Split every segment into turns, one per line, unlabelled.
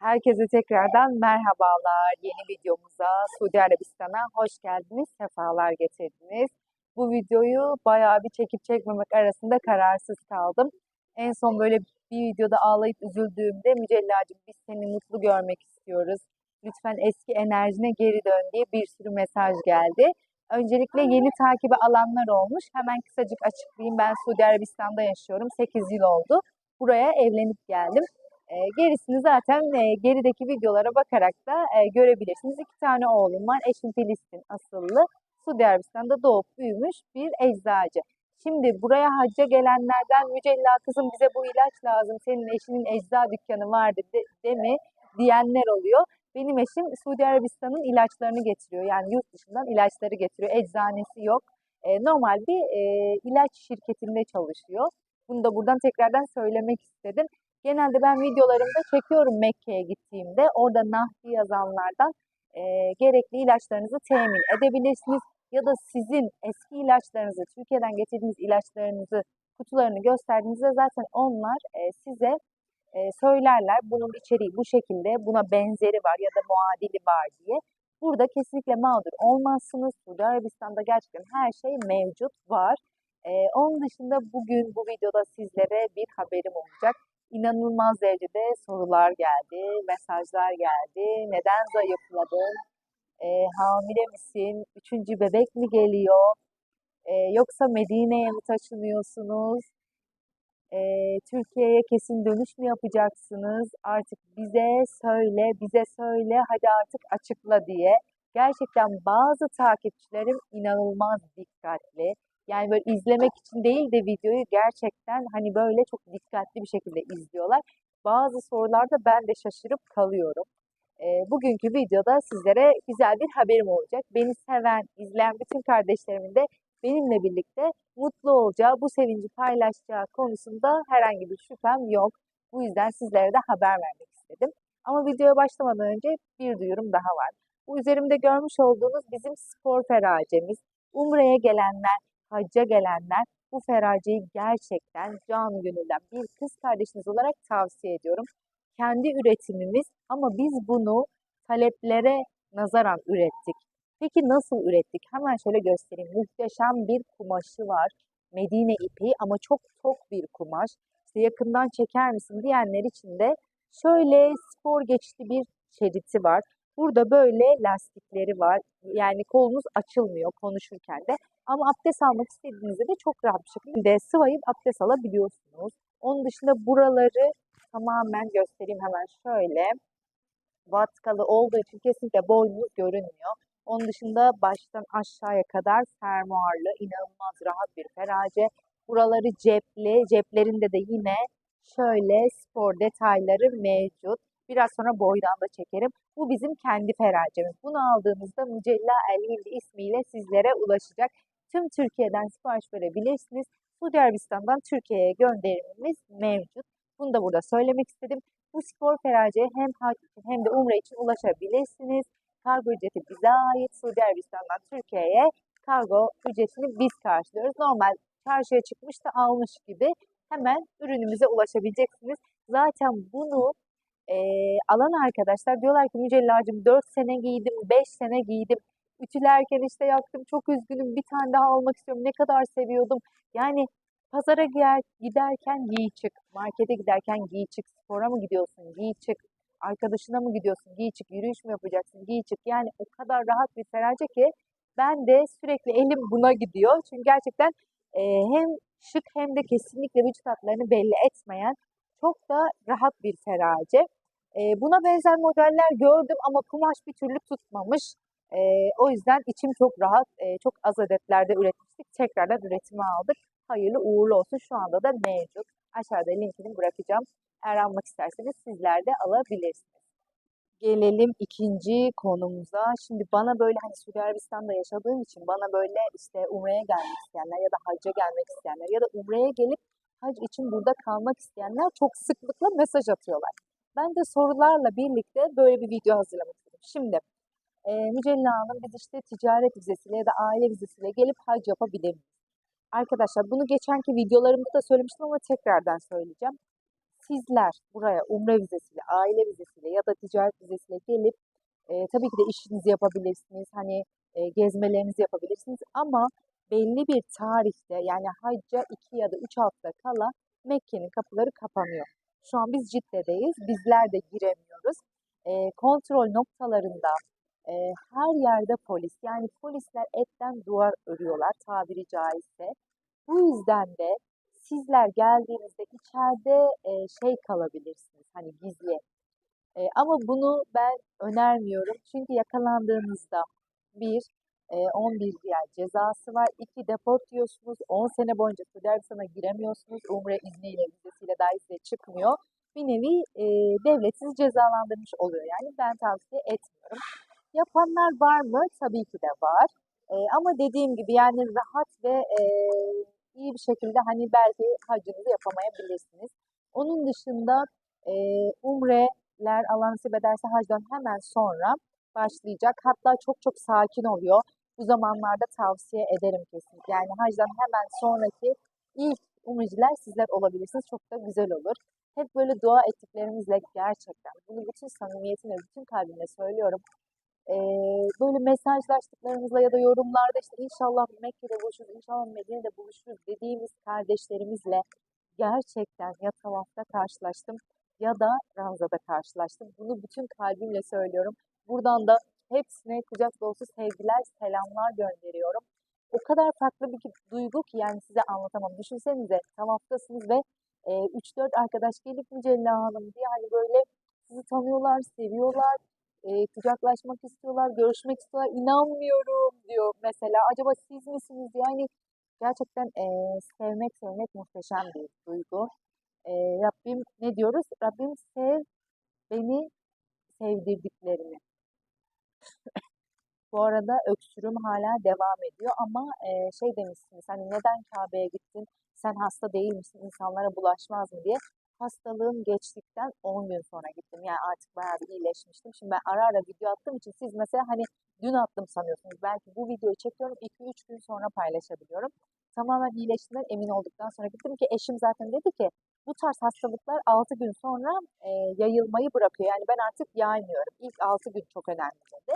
Herkese tekrardan merhabalar. Yeni videomuza Suudi Arabistan'a hoş geldiniz, sefalar getirdiniz. Bu videoyu bayağı bir çekip çekmemek arasında kararsız kaldım. En son böyle bir videoda ağlayıp üzüldüğümde Mücellacığım biz seni mutlu görmek istiyoruz. Lütfen eski enerjine geri dön diye bir sürü mesaj geldi. Öncelikle yeni takibi alanlar olmuş. Hemen kısacık açıklayayım. Ben Suudi Arabistan'da yaşıyorum. 8 yıl oldu. Buraya evlenip geldim. E, gerisini zaten e, gerideki videolara bakarak da e, görebilirsiniz. İki tane oğlum var. Eşim Filistin asıllı. Suudi Arabistan'da doğup büyümüş bir eczacı. Şimdi buraya hacca gelenlerden Mücella kızım bize bu ilaç lazım. Senin eşinin ecza dükkanı vardı de, de mi diyenler oluyor. Benim eşim Suudi Arabistan'ın ilaçlarını getiriyor. Yani yurt dışından ilaçları getiriyor. Eczanesi yok. E, normal bir e, ilaç şirketinde çalışıyor. Bunu da buradan tekrardan söylemek istedim. Genelde ben videolarımda çekiyorum Mekke'ye gittiğimde. Orada Nahdi yazanlardan e, gerekli ilaçlarınızı temin edebilirsiniz. Ya da sizin eski ilaçlarınızı, Türkiye'den getirdiğiniz ilaçlarınızı, kutularını gösterdiğinizde zaten onlar e, size e, söylerler. Bunun içeriği bu şekilde, buna benzeri var ya da muadili var diye. Burada kesinlikle mağdur olmazsınız. Suudi Arabistan'da gerçekten her şey mevcut var. E, onun dışında bugün bu videoda sizlere bir haberim olacak inanılmaz derecede sorular geldi, mesajlar geldi. Neden zayıfladın? E, hamile misin? Üçüncü bebek mi geliyor? E, yoksa Medine'ye mi taşınıyorsunuz? E, Türkiye'ye kesin dönüş mü yapacaksınız? Artık bize söyle, bize söyle, hadi artık açıkla diye. Gerçekten bazı takipçilerim inanılmaz dikkatli. Yani böyle izlemek için değil de videoyu gerçekten hani böyle çok dikkatli bir şekilde izliyorlar. Bazı sorularda ben de şaşırıp kalıyorum. E, bugünkü videoda sizlere güzel bir haberim olacak. Beni seven, izleyen bütün kardeşlerimin de benimle birlikte mutlu olacağı, bu sevinci paylaşacağı konusunda herhangi bir şüphem yok. Bu yüzden sizlere de haber vermek istedim. Ama videoya başlamadan önce bir duyurum daha var. Bu üzerimde görmüş olduğunuz bizim spor feracemiz. Umre'ye gelenler, hacca gelenler bu feraceyi gerçekten canı gönülden bir kız kardeşiniz olarak tavsiye ediyorum. Kendi üretimimiz ama biz bunu taleplere nazaran ürettik. Peki nasıl ürettik? Hemen şöyle göstereyim. Muhteşem bir kumaşı var. Medine ipeği ama çok tok bir kumaş. İşte yakından çeker misin diyenler için de şöyle spor geçti bir şeriti var. Burada böyle lastikleri var. Yani kolunuz açılmıyor konuşurken de. Ama abdest almak istediğinizde de çok rahat bir şekilde sıvayıp abdest alabiliyorsunuz. Onun dışında buraları tamamen göstereyim hemen şöyle. Vatkalı olduğu için kesinlikle boynunuz görünmüyor. Onun dışında baştan aşağıya kadar fermuarlı, inanılmaz rahat bir ferace. Buraları cepli, ceplerinde de yine şöyle spor detayları mevcut. Biraz sonra boydan da çekerim. Bu bizim kendi feracemiz. Bunu aldığınızda Mücella El ismiyle sizlere ulaşacak. Tüm Türkiye'den sipariş verebilirsiniz. Suudi Arabistan'dan Türkiye'ye gönderimimiz mevcut. Bunu da burada söylemek istedim. Bu spor feraceye hem hac için hem de umre için ulaşabilirsiniz. Kargo ücreti bize ait. Suudi Arabistan'dan Türkiye'ye kargo ücretini biz karşılıyoruz. Normal çarşıya çıkmış da almış gibi hemen ürünümüze ulaşabileceksiniz. Zaten bunu e, alan arkadaşlar diyorlar ki Mücellacığım 4 sene giydim, 5 sene giydim. Ütülerken işte yaktım, çok üzgünüm, bir tane daha almak istiyorum, ne kadar seviyordum. Yani pazara giyer, giderken giy çık, markete giderken giy çık, spora mı gidiyorsun, giy çık, arkadaşına mı gidiyorsun, giy çık, yürüyüş mü yapacaksın, giy çık. Yani o kadar rahat bir ferace ki ben de sürekli elim buna gidiyor. Çünkü gerçekten e, hem şık hem de kesinlikle vücut hatlarını belli etmeyen çok da rahat bir ferace. E, buna benzer modeller gördüm ama kumaş bir türlü tutmamış. E, o yüzden içim çok rahat, e, çok az adetlerde üretmiştik. Tekrardan üretime aldık. Hayırlı uğurlu olsun. Şu anda da mevcut. Aşağıda linkini bırakacağım. Eğer almak isterseniz sizler de alabilirsiniz. Gelelim ikinci konumuza. Şimdi bana böyle hani Suudi Arabistan'da yaşadığım için bana böyle işte Umre'ye gelmek isteyenler ya da hacca gelmek isteyenler ya da Umre'ye gelip hac için burada kalmak isteyenler çok sıklıkla mesaj atıyorlar. Ben de sorularla birlikte böyle bir video hazırlamak istedim. Şimdi e, Mücella Hanım biz işte ticaret vizesiyle ya da aile vizesiyle gelip hac yapabilir miyiz? Arkadaşlar bunu geçenki videolarımda da söylemiştim ama tekrardan söyleyeceğim. sizler buraya umre vizesiyle, aile vizesiyle ya da ticaret vizesiyle gelip e, tabii ki de işinizi yapabilirsiniz. Hani e, gezmelerinizi yapabilirsiniz ama belli bir tarihte yani hacca 2 ya da 3 hafta kala Mekke'nin kapıları kapanıyor. Şu an biz Cidde'deyiz. Bizler de giremiyoruz. E, kontrol noktalarında e, her yerde polis. Yani polisler etten duvar örüyorlar tabiri caizse. Bu yüzden de sizler geldiğinizde içeride e, şey kalabilirsiniz. Hani gizli. E, ama bunu ben önermiyorum. Çünkü yakalandığınızda bir, e, 11 riyal cezası var. İki, deport yiyorsunuz. 10 sene boyunca Suudi Arabistan'a giremiyorsunuz. Umre izniyle, vizesiyle dahi size çıkmıyor. Bir nevi e, devlet sizi cezalandırmış oluyor. Yani ben tavsiye etmiyorum. Yapanlar var mı? Tabii ki de var. E, ama dediğim gibi yani rahat ve e, iyi bir şekilde hani belki hacınızı yapamayabilirsiniz. Onun dışında e, umreler Allah nasip ederse hacdan hemen sonra başlayacak. Hatta çok çok sakin oluyor. Bu zamanlarda tavsiye ederim kesinlikle. Yani hacdan hemen sonraki ilk umreciler sizler olabilirsiniz. Çok da güzel olur. Hep böyle dua ettiklerimizle gerçekten bunu bütün samimiyetimle, bütün kalbimle söylüyorum. Ee, böyle mesajlaştıklarımızla ya da yorumlarda işte inşallah Mekke'de buluşuruz, inşallah Medine'de buluşuruz dediğimiz kardeşlerimizle gerçekten ya tavafta karşılaştım ya da Ravza'da karşılaştım. Bunu bütün kalbimle söylüyorum. Buradan da hepsine kucak dolusu sevgiler, selamlar gönderiyorum. O kadar farklı bir duygu ki yani size anlatamam. Düşünsenize tavaftasınız ve e, 3-4 arkadaş gelip Mücella Hanım diye hani böyle sizi tanıyorlar, seviyorlar, e, kucaklaşmak istiyorlar, görüşmek istiyorlar. İnanmıyorum diyor mesela. Acaba siz misiniz? Yani gerçekten e, sevmek sevmek muhteşem bir duygu. E, Rabbim ne diyoruz? Rabbim sev beni sevdirdiklerini. Bu arada öksürüm hala devam ediyor ama e, şey demişsiniz hani neden Kabe'ye gittin? Sen hasta değil misin? İnsanlara bulaşmaz mı diye. Hastalığım geçtikten 10 gün sonra gittim. Yani artık bayağı bir iyileşmiştim. Şimdi ben ara ara video attığım için siz mesela hani dün attım sanıyorsunuz. Belki bu videoyu çekiyorum 2-3 gün sonra paylaşabiliyorum. Tamamen iyileştiğimden emin olduktan sonra gittim ki eşim zaten dedi ki bu tarz hastalıklar 6 gün sonra e, yayılmayı bırakıyor. Yani ben artık yaymıyorum. İlk 6 gün çok önemli dedi.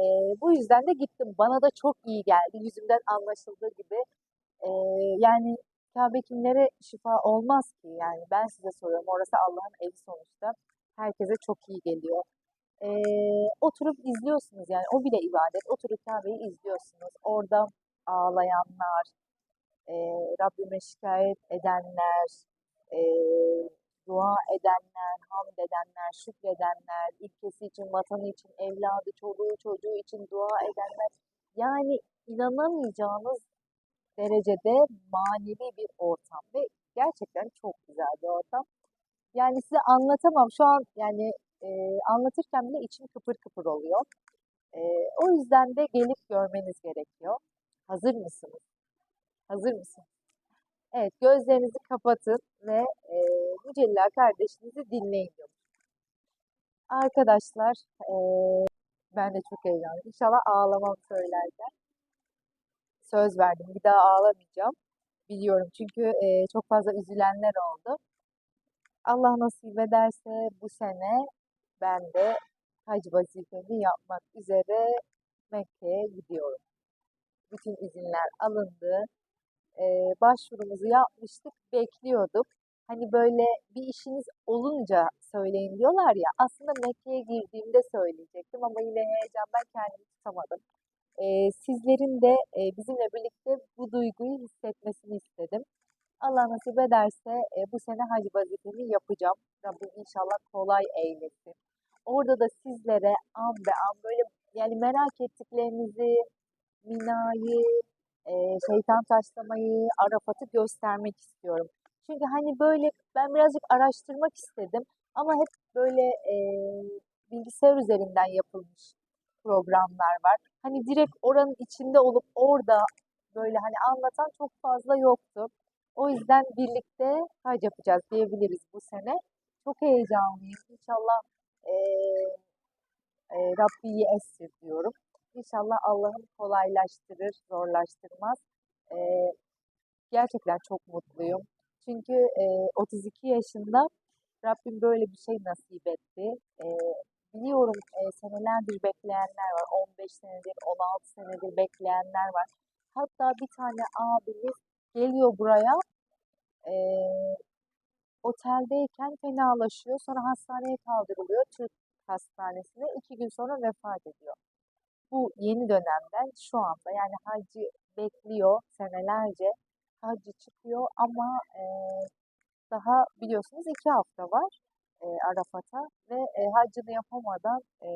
E, bu yüzden de gittim. Bana da çok iyi geldi. Yüzümden anlaşıldığı gibi. E, yani Kabe kimlere şifa olmaz ki? Yani ben size soruyorum. Orası Allah'ın evi sonuçta. Herkese çok iyi geliyor. E, oturup izliyorsunuz yani. O bile ibadet. Oturup Kabe'yi izliyorsunuz. Orada ağlayanlar, e, Rabbime şikayet edenler, e, dua edenler, hamd edenler, şükredenler, ülkesi için, vatanı için, evladı, çoluğu, çocuğu için dua edenler. Yani inanamayacağınız derecede manevi bir ortam ve gerçekten çok güzel bir ortam. Yani size anlatamam. Şu an yani e, anlatırken bile içim kıpır kıpır oluyor. E, o yüzden de gelip görmeniz gerekiyor. Hazır mısınız? Hazır mısınız? Evet, gözlerinizi kapatın ve e, Mücella kardeşinizi dinleyin. Arkadaşlar, e, ben de çok heyecanlıyım. İnşallah ağlamam söylerken. Söz verdim, bir daha ağlamayacağım. Biliyorum çünkü e, çok fazla üzülenler oldu. Allah nasip ederse bu sene ben de hac vazifemi yapmak üzere Mekke'ye gidiyorum. Bütün izinler alındı e, başvurumuzu yapmıştık, bekliyorduk. Hani böyle bir işiniz olunca söyleyin diyorlar ya. Aslında Mekke'ye girdiğimde söyleyecektim ama yine heyecandan kendimi tutamadım. E, sizlerin de e, bizimle birlikte bu duyguyu hissetmesini istedim. Allah nasip ederse e, bu sene hac vazifemi yapacağım. Rabbim inşallah kolay eylesin. Orada da sizlere an be an böyle yani merak ettiklerinizi, Mina'yı, e, şeytan taşlamayı, Arafat'ı göstermek istiyorum. Çünkü hani böyle ben birazcık araştırmak istedim ama hep böyle e, bilgisayar üzerinden yapılmış programlar var. Hani direkt oranın içinde olup orada böyle hani anlatan çok fazla yoktu. O yüzden birlikte hac yapacağız diyebiliriz bu sene. Çok heyecanlıyım. İnşallah e, e, Rabbi esir diyorum. İnşallah Allah'ım kolaylaştırır, zorlaştırmaz. Ee, gerçekten çok mutluyum. Çünkü e, 32 yaşında Rabbim böyle bir şey nasip etti. E, biliyorum e, senelerdir bekleyenler var. 15 senedir, 16 senedir bekleyenler var. Hatta bir tane abimiz geliyor buraya. E, oteldeyken fenalaşıyor. Sonra hastaneye kaldırılıyor. Türk hastanesine. iki gün sonra vefat ediyor. Bu yeni dönemden şu anda yani hacı bekliyor senelerce. Hacı çıkıyor ama e, daha biliyorsunuz iki hafta var e, Arafat'a ve e, hacını yapamadan e,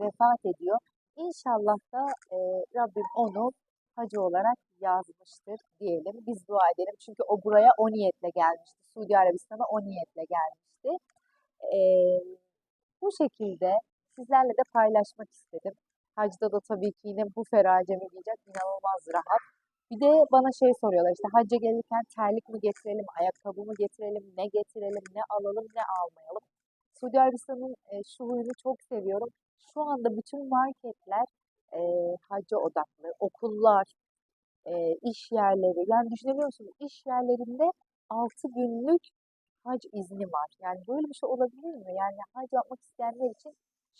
vefat ediyor. İnşallah da e, Rabbim onu hacı olarak yazmıştır diyelim. Biz dua edelim. Çünkü o buraya o niyetle gelmişti. Suudi Arabistan'a o niyetle gelmişti. E, bu şekilde sizlerle de paylaşmak istedim. Hacda da tabii ki yine bu feracemi giyecek inanılmaz rahat. Bir de bana şey soruyorlar işte hacca gelirken terlik mi getirelim, ayakkabı mı getirelim, ne getirelim, ne alalım, ne almayalım. Suudi Arabistan'ın e, şu huyunu çok seviyorum. Şu anda bütün marketler e, hacca odaklı, okullar, e, iş yerleri. Yani düşünebiliyor musunuz? İş yerlerinde 6 günlük hac izni var. Yani böyle bir şey olabilir mi? Yani hac yapmak isteyenler için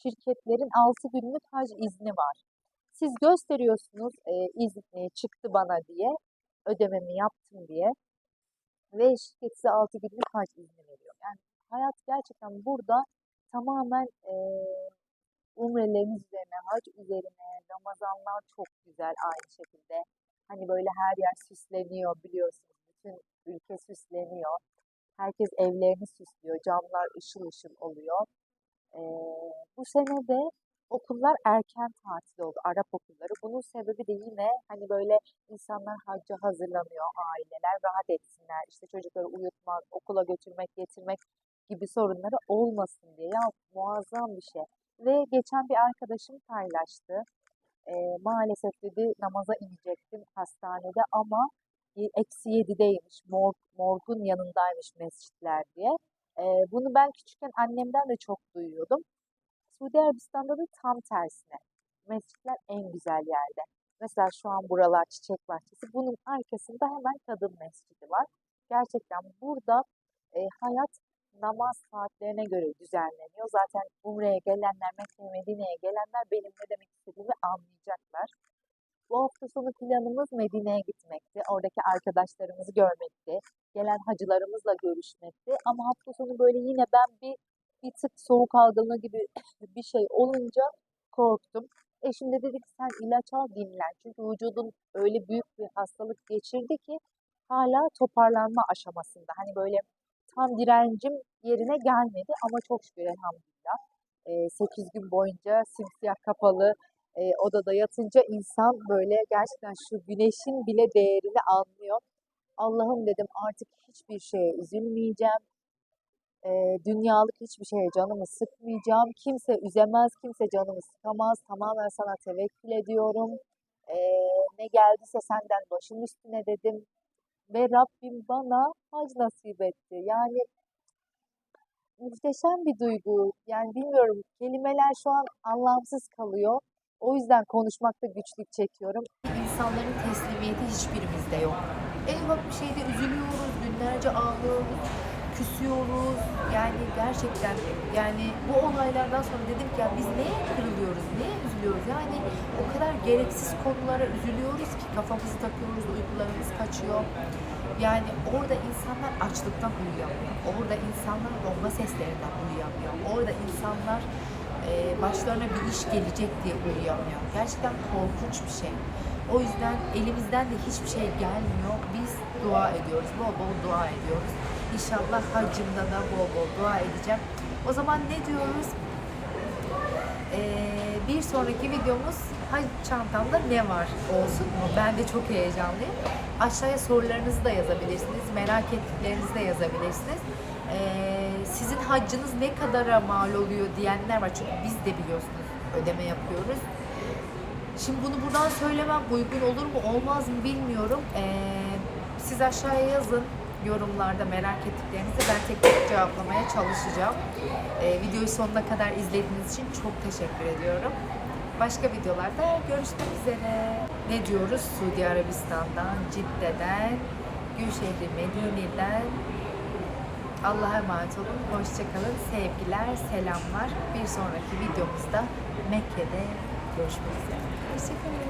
şirketlerin 6 günlük hac izni var. Siz gösteriyorsunuz e, izni çıktı bana diye, ödememi yaptım diye ve şirket size 6 günlük hac izni veriyor. Yani hayat gerçekten burada tamamen e, umreleriniz üzerine, hac üzerine, Ramazanlar çok güzel aynı şekilde. Hani böyle her yer süsleniyor biliyorsunuz. Bütün ülke süsleniyor. Herkes evlerini süslüyor. Camlar ışıl ışıl oluyor. Ee, bu sene de okullar erken tatil oldu. Arap okulları. Bunun sebebi de yine hani böyle insanlar hacca hazırlanıyor. Aileler rahat etsinler. İşte çocukları uyutmak, okula götürmek, getirmek gibi sorunları olmasın diye. Ya muazzam bir şey. Ve geçen bir arkadaşım paylaştı. Ee, maalesef dedi namaza inecektim hastanede ama e, eksi yedideymiş. Morg, morgun yanındaymış mescitler diye. Ee, bunu ben küçükken annemden de çok duyuyordum. Suudi Arabistan'da da tam tersine. Mescitler en güzel yerde. Mesela şu an buralar çiçek bahçesi. Bunun arkasında hemen kadın mescidi var. Gerçekten burada e, hayat namaz saatlerine göre düzenleniyor. Zaten Umre'ye gelenler, Mekke'ye, Medine'ye gelenler benim ne demek istediğimi anlayacaklar. Bu hafta sonu planımız Medine'ye gitmekti. Oradaki arkadaşlarımızı görmekti. Gelen hacılarımızla görüşmekti. Ama hafta sonu böyle yine ben bir bir tık soğuk algınlığı gibi bir şey olunca korktum. Eşim de dedi ki sen ilaç al dinlen. Çünkü vücudun öyle büyük bir hastalık geçirdi ki hala toparlanma aşamasında. Hani böyle tam direncim yerine gelmedi ama çok şükür elhamdülillah. Ee, 8 gün boyunca simsiyah kapalı odada yatınca insan böyle gerçekten şu güneşin bile değerini anlıyor. Allah'ım dedim artık hiçbir şeye üzülmeyeceğim. E, dünyalık hiçbir şeye canımı sıkmayacağım. Kimse üzemez, kimse canımı sıkamaz. Tamamen sana tevekkül ediyorum. E, ne geldiyse senden başım üstüne dedim. Ve Rabbim bana hac nasip etti. Yani muhteşem bir duygu. Yani bilmiyorum kelimeler şu an anlamsız kalıyor. O yüzden konuşmakta güçlük çekiyorum.
İnsanların teslimiyeti hiçbirimizde yok. En ufak bir şeyde üzülüyoruz, günlerce ağlıyoruz, küsüyoruz. Yani gerçekten yani bu olaylardan sonra dedim ki ya biz neye kırılıyoruz, neye üzülüyoruz? Yani o kadar gereksiz konulara üzülüyoruz ki kafamızı takıyoruz, uykularımız kaçıyor. Yani orada insanlar açlıktan uyuyamıyor. Orada insanlar bomba seslerinden uyuyamıyor. Orada insanlar e, başlarına bir iş gelecek diye uyuyamıyor. Gerçekten korkunç bir şey. O yüzden elimizden de hiçbir şey gelmiyor. Biz dua ediyoruz. Bol bol dua ediyoruz. İnşallah hacımda da bol bol dua edeceğim. O zaman ne diyoruz? Ee, bir sonraki videomuz hac çantamda ne var olsun mu? Ben de çok heyecanlıyım. Aşağıya sorularınızı da yazabilirsiniz. Merak ettiklerinizi de yazabilirsiniz. Ee, sizin haccınız ne kadara mal oluyor diyenler var. Çünkü biz de biliyorsunuz ödeme yapıyoruz. Şimdi bunu buradan söylemem uygun olur mu olmaz mı bilmiyorum. Ee, siz aşağıya yazın yorumlarda merak ettiklerinizi ben tek tek cevaplamaya çalışacağım. Ee, videoyu sonuna kadar izlediğiniz için çok teşekkür ediyorum. Başka videolarda görüşmek üzere. Ne diyoruz? Suudi Arabistan'dan, Cidde'den, Gülşehri Medine'den Allah'a emanet olun. Hoşçakalın. Sevgiler, selamlar. Bir sonraki videomuzda Mekke'de görüşmek üzere. Hoşçakalın.